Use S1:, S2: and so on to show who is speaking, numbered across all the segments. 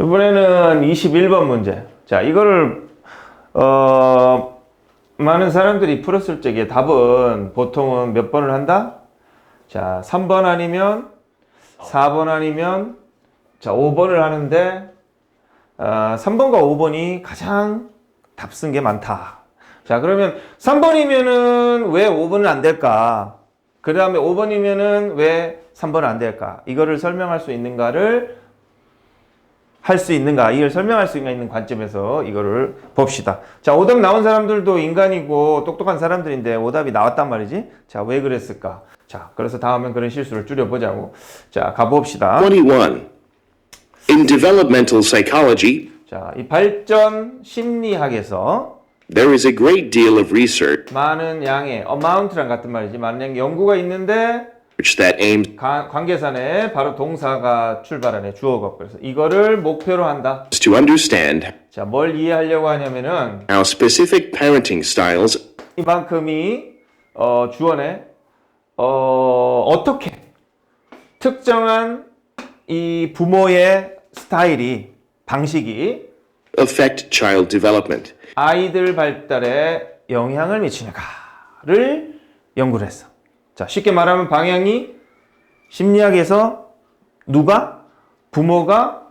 S1: 이번에는 21번 문제. 자, 이거를, 어, 많은 사람들이 풀었을 적에 답은 보통은 몇 번을 한다? 자, 3번 아니면, 4번 아니면, 자, 5번을 하는데, 어, 3번과 5번이 가장 답 쓴 게 많다. 자, 그러면 3번이면은 왜 5번은 안 될까? 그 다음에 5번이면은 왜 3번은 안 될까? 이거를 설명할 수 있는가를 할 수 있는가, 이걸 설명할 수 있는 관점에서 이거를 봅시다. 자, 오답 나온 사람들도 인간이고 똑똑한 사람들인데 오답이 나왔단 말이지? 자, 왜 그랬을까? 자, 그래서 다음엔 그런 실수를 줄여보자고. 자, 가봅시다.
S2: 21. In developmental psychology,
S1: 자, 이 발전 심리학에서
S2: there is a great deal of research
S1: 많은 양의 amount랑 같은 말이지. 많은 양의 연구가 있는데
S2: that aims
S1: 가- 관계사네 바로 동사가 출발하네 주어가 그래서 이거를 목표로 한다.
S2: to understand
S1: 자, 뭘 이해하려고 하냐면은
S2: how specific parenting styles
S1: 이만큼이 어, 주어네 어, 어떻게 특정한 이 부모의 스타일이 방식이
S2: affect child development.
S1: 아이들 발달에 영향을 미치는가를 연구를 했어. 자, 쉽게 말하면 방향이 심리학에서 누가? 부모가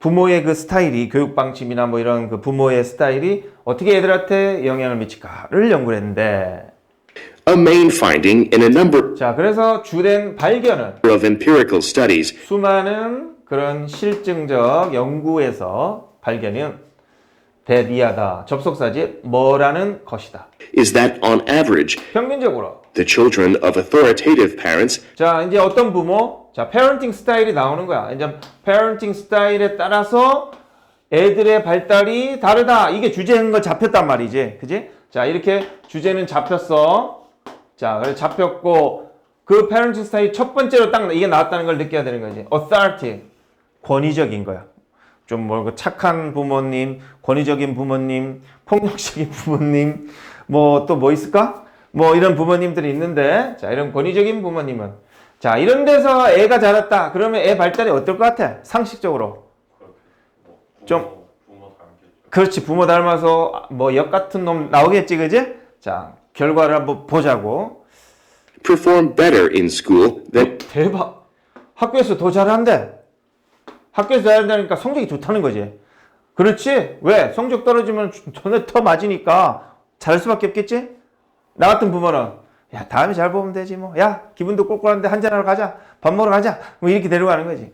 S1: 부모의 그 스타일이 교육 방침이나 뭐 이런 그 부모의 스타일이 어떻게 애들한테 영향을 미칠까를 연구를 했는데.
S2: A main finding in a number
S1: 자, 그래서 주된 발견은
S2: of empirical studies
S1: 수많은 그런 실증적 연구에서 발견은 대디하다 접속사지 뭐라는 것이다.
S2: is that on average,
S1: 평균적으로
S2: the children of authoritative parents
S1: 자, 이제 어떤 부모? 자, 페어런팅 스타일이 나오는 거야. 이제 페어런팅 스타일에 따라서 애들의 발달이 다르다. 이게 주제인 거 잡혔단 말이지. 그지? 자, 이렇게 주제는 잡혔어. 자, 그래 잡혔고 그 페어런팅 스타일 첫 번째로 딱 이게 나왔다는 걸 느껴야 되는 거지. authority. 권위적인 거야. 좀 뭐 착한 부모님, 권위적인 부모님, 폭력적인 부모님, 뭐 또 뭐 있을까? 뭐 이런 부모님들이 있는데, 자 이런 권위적인 부모님은 자 이런 데서 애가 자랐다. 그러면 애 발달이 어떨 것 같아? 상식적으로 좀 그렇지 부모 닮아서 뭐 역 같은 놈 나오겠지, 그지? 자 결과를 한번 보자고.
S2: perform better in school than
S1: 대박. 학교에서 더 잘한대. 학교에서 잘한다니까 성적이 좋다는 거지. 그렇지? 왜? 성적 떨어지면 전에 더 맞으니까 잘할 수밖에 없겠지? 나 같은 부모는 야 다음에 잘 보면 되지 뭐. 야 기분도 꼴꼴한데 한잔하러 가자. 밥 먹으러 가자. 뭐 이렇게 데려가는 거지.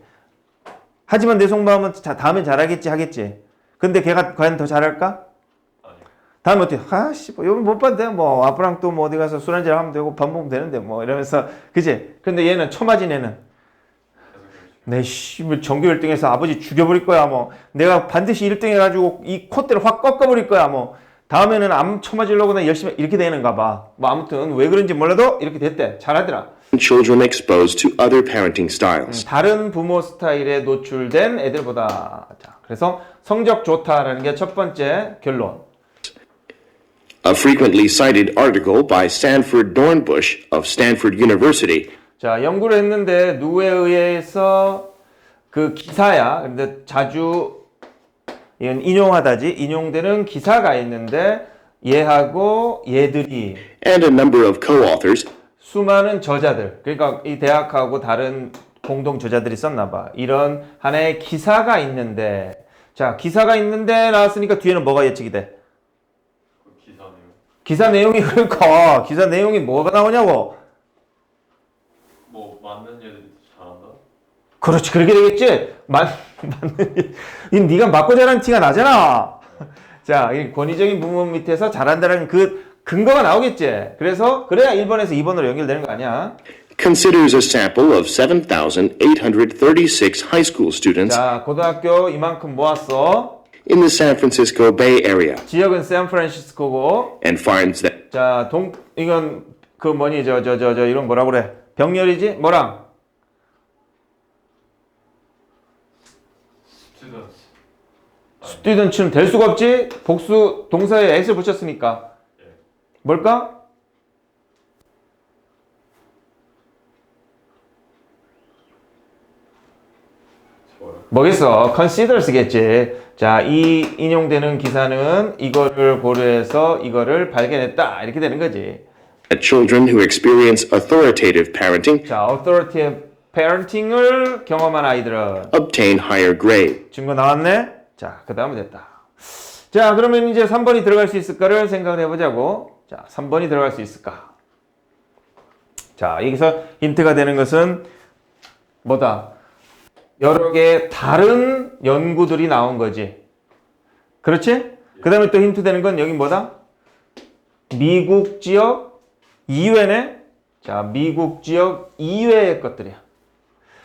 S1: 하지만 내 속마음은 자, 다음엔 잘하겠지 하겠지. 근데 걔가 과연 더 잘할까? 다음에 어떻게 아씨 뭐 이건 못 봤는데 뭐 아빠랑 또 뭐 어디 가서 술 한잔 하면 되고 밥 먹으면 되는데 뭐 이러면서 그지? 근데 얘는 처맞은 애는 내씨 뭐 전교 1등해서 아버지 죽여버릴 거야 뭐. 내가 반드시 1등 해가지고 이 콧대를 확 꺾어버릴 거야 뭐. 다음에는 암 처맞으려고 나 열심히 이렇게 되는가 봐뭐 아무튼 왜 그런지 몰라도 이렇게 됐대. 잘하더라.
S2: Children exposed to other parenting styles.
S1: 다른 부모 스타일에 노출된 애들보다. 자 그래서 성적 좋다라는 게 첫 번째 결론.
S2: A frequently cited article by Sanford Dornbush of Stanford University
S1: 자, 연구를 했는데 누구에 의해서 그 기사야. 근데 자주 이건 인용하다지 인용되는 기사가 있는데 얘하고 얘들이
S2: and a number of co-authors
S1: 수많은 저자들 그러니까 이 대학하고 다른 공동 저자들이 썼나 봐. 이런 하나의 기사가 있는데 자, 기사가 있는데 나왔으니까 뒤에는 뭐가 예측이 돼? 기사 내용이 그러니까 기사 내용이 뭐가 나오냐고.
S3: 뭐 맞는 애들이 더 잘한다?
S1: 그렇지 그렇게 되겠지? 맞, 맞는 이 네가 맞고 자란 티가 나잖아. 자 이 권위적인 부모 밑에서 잘한다는 그 근거가 나오겠지. 그래서 그래야 1번에서 2번으로 연결되는 거 아니야?
S2: Considers a sample of 7,836 high school students
S1: 자 고등학교 이만큼 모았어.
S2: in the San Francisco Bay Area
S1: 지역은 샌프란시스코고.
S2: and finds that
S1: 자 동 이건 그 뭐니 저 저 저 저 이런 뭐라 그래 병렬이지 뭐랑 스튜던츠는 될 수가 없지 복수 동사에 s를 붙였으니까 뭘까
S3: 저요?
S1: 뭐겠어? considers겠지. 자, 이 인용되는 기사는 이거를 고려해서 이거를 발견했다. 이렇게 되는 거지.
S2: That children who experience authoritative parenting
S1: 자, authoritative parenting을 경험한 아이들은
S2: obtain higher grade.
S1: 증거 나왔네? 자, 그 다음에 됐다. 자, 그러면 이제 3번이 들어갈 수 있을까를 생각을 해보자고. 자, 3번이 들어갈 수 있을까? 자, 여기서 힌트가 되는 것은 뭐다? 여러 개의 다른 연구들이 나온 거지. 그렇지? 그 다음에 또 힌트 되는 건 여기 뭐다? 미국 지역 이외네? 자, 미국 지역 이외의 것들이야.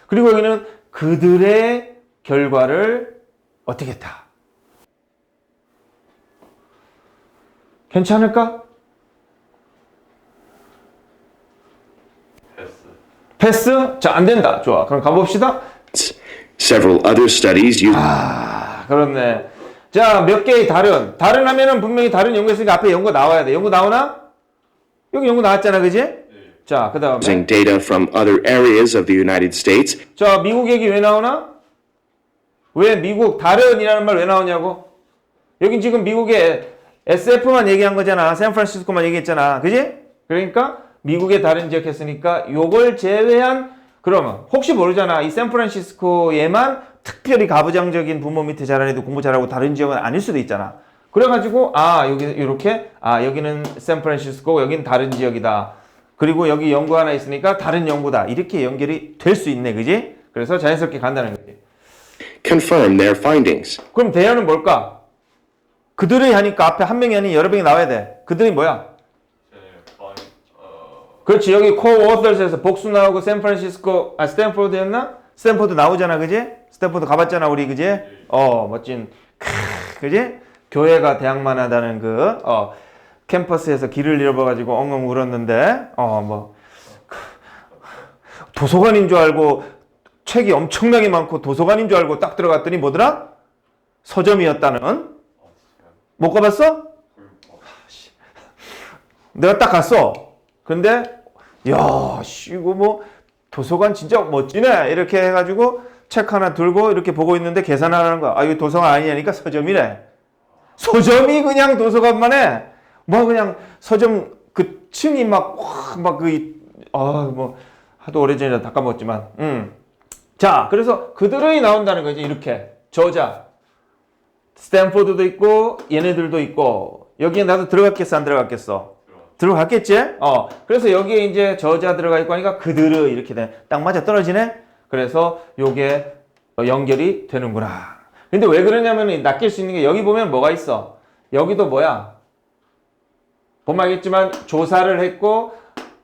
S1: 그리고 여기는 그들의 결과를 어떻게 했다? 괜찮을까?
S3: 패스.
S1: 패스? 자, 안 된다. 좋아. 그럼 가봅시다.
S2: Several other studies use
S1: 아, 그렇네. 자, 몇 개의 다른. 다른 하면은 분명히 다른 연구 있으니까 앞에 연구 나와야 돼. 연구 나오나? 여기 연구 나왔잖아. 그지? 자, 그 다음에.
S2: using data from other areas of the United States
S1: 자, 미국 얘기 왜 나오나? 왜 미국 다른이라는 말 왜 나오냐고? 여긴 지금 미국의 SF만 얘기한 거잖아. 샌프란시스코만 얘기했잖아. 그지? 그러니까 미국의 다른 지역 했으니까 요걸 제외한 그러면 혹시 모르잖아. 이 샌프란시스코에만 특별히 가부장적인 부모 밑에 자란 애도 공부 잘하고 다른 지역은 아닐 수도 있잖아. 그래가지고 아 여기 이렇게 아 여기는 샌프란시스코 여기는 다른 지역이다. 그리고 여기 연구 하나 있으니까 다른 연구다. 이렇게 연결이 될 수 있네, 그지? 그래서 자연스럽게 간다는 거지.
S2: confirm their findings.
S1: 그럼 대안은 뭘까? 그들이 하니까 앞에 한 명이 아닌 여러 명이 나와야 돼. 그들이 뭐야? 그렇지. 여기 co-authors에서 복수 나오고 샌프란시스코, 아, 스탠포드였나? 스탠포드 나오잖아, 그지? 스탠포드 가봤잖아, 우리, 그지? 어, 멋진, 크, 그지? 교회가 대학만 하다는 그, 어, 캠퍼스에서 길을 잃어봐가지고 엉엉 울었는데, 어, 뭐, 크, 도서관인 줄 알고, 책이 엄청나게 많고 도서관인 줄 알고 딱 들어갔더니 뭐더라? 서점이었다는? 못 가봤어? 내가 딱 갔어. 근데 야, 씨, 이거 뭐 도서관 진짜 멋지네. 이렇게 해가지고 책 하나 들고 이렇게 보고 있는데 계산하는 거야. 아, 이거 도서관 아니냐니까 서점이래. 서점이 그냥 도서관만 해. 뭐 그냥 서점 그 층이 막, 와, 막 그, 아, 뭐, 하도 오래전이라 다 까먹었지만, 음. 자, 그래서 그들이 나온다는 거지, 이렇게. 저자. 스탠포드도 있고, 얘네들도 있고, 여기에 나도 들어갔겠어, 안 들어갔겠어? 들어갔겠지? 어. 그래서 여기에 이제 저자 들어가 있고 하니까 그들의 이렇게 돼. 딱 맞아 떨어지네? 그래서 요게 어, 연결이 되는구나. 근데 왜 그러냐면 낚일 수 있는 게 여기 보면 뭐가 있어? 여기도 뭐야? 보면 알겠지만 조사를 했고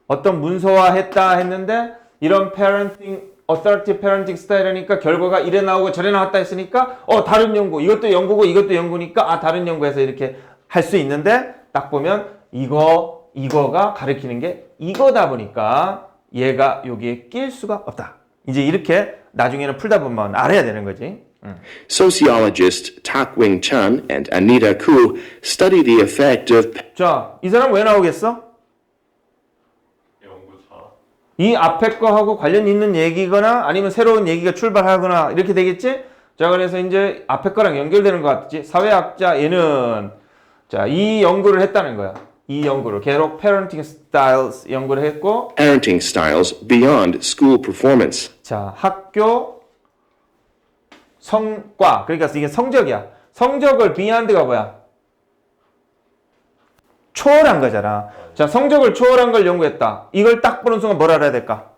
S1: 어떤 문서화 했다 했는데 이런 parenting, authority parenting 스타일이니까 결과가 이래 나오고 저래 나왔다 했으니까 어 다른 연구 이것도 연구고 이것도 연구니까 아 다른 연구에서 이렇게 할 수 있는데 딱 보면 이거 이거가 가리키는 게 이거다 보니까 얘가 여기에 낄 수가 없다. 이제 이렇게 나중에는 풀다 보면 알아야 되는 거지.
S2: Sociologist Tak Wing Chun and Anita Koo study the effect of
S1: 자, 이 사람 왜 나오겠어?
S3: 연구자
S1: 이 앞에 거하고 관련 있는 얘기거나 아니면 새로운 얘기가 출발하거나 이렇게 되겠지? 자, 그래서 이제 앞에 거랑 연결되는 것 같지? 사회학자 얘는 자, 이 연구를 했다는 거야. 이 연구를. 계속 parenting styles 연구를 했고
S2: parenting styles beyond school performance.
S1: 자, 학교 성과. 그러니까 이게 성적이야. 성적을 비하인드가 뭐야? 초월한 거잖아. 자, 성적을 초월한 걸 연구했다. 이걸 딱 보는 순간 뭘 알아야 될까?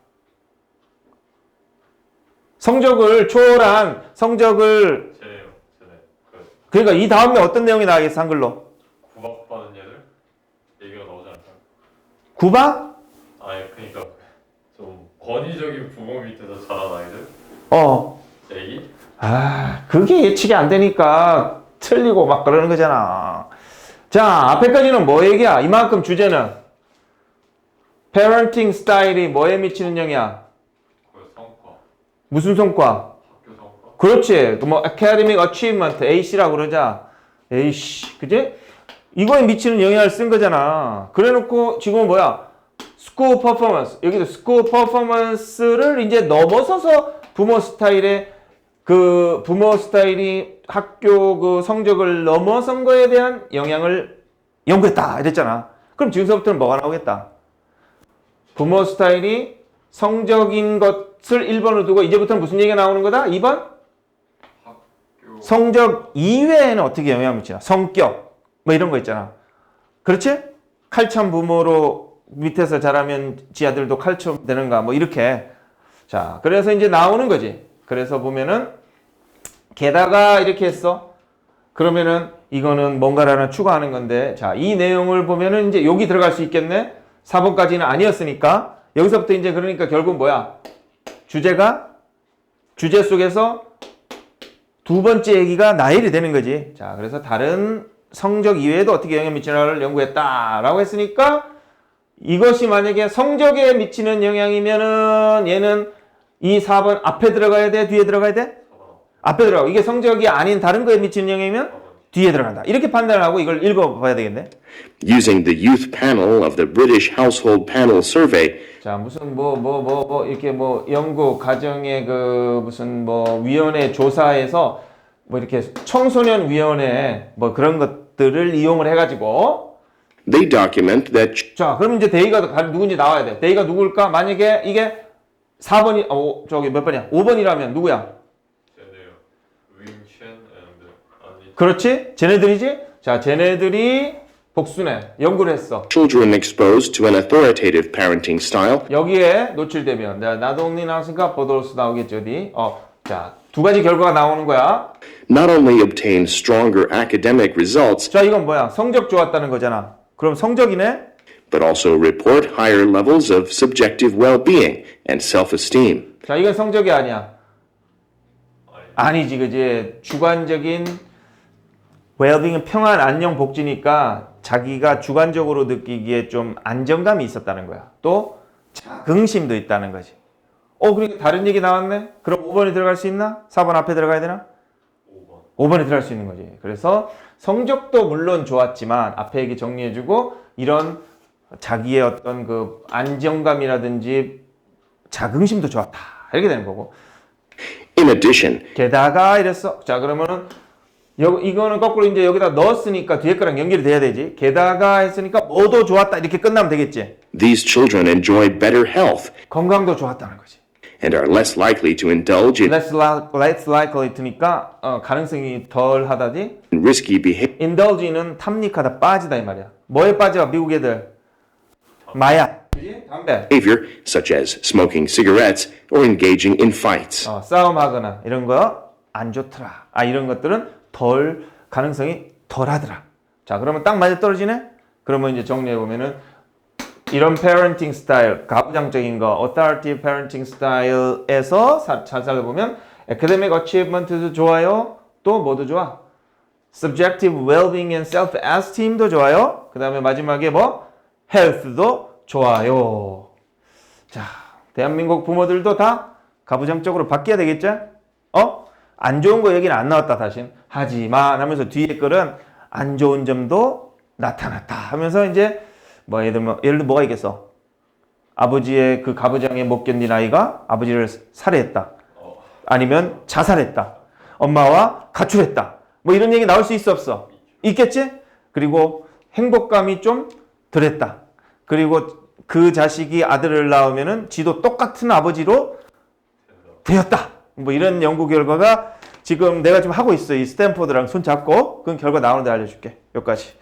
S1: 성적을 초월한 성적을
S3: 그
S1: 그러니까 이 다음에 어떤 내용이 나가겠어 한글로?
S3: 구박받은 얘들 얘기가 나오지 않나요?
S1: 구박?
S3: 아니 그니까 좀 권위적인 부모 밑에서 자란 아이들
S1: 어.
S3: 얘기
S1: 아, 그게 예측이 안 되니까 틀리고 막 그러는 거잖아. 자, 앞에까지는 뭐 얘기야? 이만큼 주제는 parenting 스타일이 뭐에 미치는 영향?
S3: 그 성과
S1: 무슨 성과?
S3: 학교 성과
S1: 그렇지. 그뭐 academic achievement, AC라고 그러자. AC, 그지? 이거에 미치는 영향을 쓴 거잖아. 그래놓고 지금은 뭐야? school performance. 여기도 school performance를 이제 넘어서서 부모 스타일의 그 부모 스타일이 학교 그 성적을 넘어선 거에 대한 영향을 연구했다 이랬잖아. 그럼 지금서부터는 뭐가 나오겠다? 부모 스타일이 성적인 것을 1번으로 두고 이제부터는 무슨 얘기가 나오는 거다? 2번?
S3: 학교
S1: 성적 이외에는 어떻게 영향을 미치나? 성격 뭐 이런 거 있잖아. 그렇지? 칼참 부모로 밑에서 자라면 지 아들도 칼참 되는가 뭐 이렇게 자 그래서 이제 나오는 거지. 그래서 보면은 게다가 이렇게 했어. 그러면은 이거는 뭔가를 하나 추가하는 건데 자 이 내용을 보면은 이제 여기 들어갈 수 있겠네. 4번까지는 아니었으니까 여기서부터 이제 그러니까 결국 뭐야? 주제가 주제 속에서 두 번째 얘기가 나일이 되는 거지. 자, 그래서 다른 성적 이외에도 어떻게 영향을 미치나를 연구했다라고 했으니까 이것이 만약에 성적에 미치는 영향이면은 얘는 이 4번 앞에 들어가야 돼, 뒤에 들어가야 돼? 앞에 들어가고 이게 성적이 아닌 다른 거에 미치는 영향이면 뒤에 들어간다. 이렇게 판단을 하고 이걸 읽어봐야 되겠네.
S2: Using the youth panel of the British Household Panel Survey,
S1: 자, 무슨 뭐 뭐 뭐뭐 이렇게 뭐 연구 가정의 그 무슨 뭐 위원회 조사에서 뭐 이렇게 청소년 위원회 뭐 그런 것들을 이용을 해가지고
S2: they document that
S1: 자, 그럼 이제 데이가 가- 누군지 나와야 돼. 데이가 누굴까? 만약에 이게 4번이 어 저기 몇 번이야? 5번이라면 누구야?
S3: 쟤네요. 윙첸 and 아니
S1: 그렇지? 쟤네들이지? 자, 쟤네들이 복수네. 연구를 했어.
S2: children exposed to an authoritative parenting style
S1: 여기에 노출되면 나- 나도 언니 나왔으니까 보도로스 나오겠죠 어디 어, 자, 두 가지 결과가 나오는 거야
S2: not only obtain stronger academic results,
S1: 자 이건 뭐야 성적 좋았다는 거잖아 그럼 성적이네
S2: but also report higher levels of subjective well-being and self-esteem.
S1: 자 이건 성적이 아니야.
S3: 아니
S1: 아니지 그지? 주관적인 웰빙은 평안 안녕 복지니까 자기가 주관적으로 느끼기에 좀 안정감이 있었다는 거야. 또 자긍심도 있다는 거지. 어 그러니까 다른 얘기 나왔네? 그럼 5번에 들어갈 수 있나? 4번 앞에 들어가야 되나?
S3: 5번
S1: 5번에 들어갈 수 있는 거지. 그래서 성적도 물론 좋았지만 앞에 얘기 정리해주고 이런 자기의 어떤 그 안정감이라든지 자긍심도 좋았다. 이렇게 되는 거고.
S2: In addition,
S1: 게다가 이랬어. 자 그러면은 여, 이거는 거꾸로 이제 여기다 넣었으니까 뒤에 거랑 연결이 돼야 되지. 게다가 했으니까 뭐도 좋았다 이렇게 끝나면 되겠지.
S2: these children enjoy better health
S1: 건강도 좋았다는 거지.
S2: and are less likely to indulge in
S1: Less, li- less likely to,니까 어, 가능성이 덜 하다지.
S2: risky behavior.
S1: indulge는 탐닉하다 빠지다 이 말이야. 뭐에 빠져 미국 애들? 마약, 담배,
S2: such as smoking cigarettes or engaging in fights.
S1: 어, 싸움하거나 이런 거 안 좋더라. 아 이런 것들은 덜 가능성이 덜하더라. 자 그러면 딱 맞아 떨어지네. 그러면 이제 정리해 보면은 이런 parenting 스타일, 가부장적인 거, authoritative parenting 스타일에서 사- 잘 살펴보면 academic achievement도 좋아요. 또 뭐도 좋아? subjective well-being and self-esteem도 좋아요. 그 다음에 마지막에 뭐? Health도 좋아요. 자, 대한민국 부모들도 다 가부장적으로 바뀌어야 되겠죠? 어? 안 좋은 거 여기는 안 나왔다, 다신. 하지만 하면서 뒤에 글은 안 좋은 점도 나타났다 하면서 이제 뭐 예를 들면, 예를 들면 뭐가 있겠어? 아버지의 그 가부장의 못 견딘 아이가 아버지를 살해했다. 아니면 자살했다. 엄마와 가출했다. 뭐 이런 얘기 나올 수 있어 없어? 있겠지? 그리고 행복감이 좀 덜했다. 그리고 그 자식이 아들을 낳으면은 지도 똑같은 아버지로 되었다. 뭐 이런 연구 결과가 지금 내가 지금 하고 있어. 이 스탠포드랑 손 잡고 그 결과 나오는데 알려줄게. 여기까지.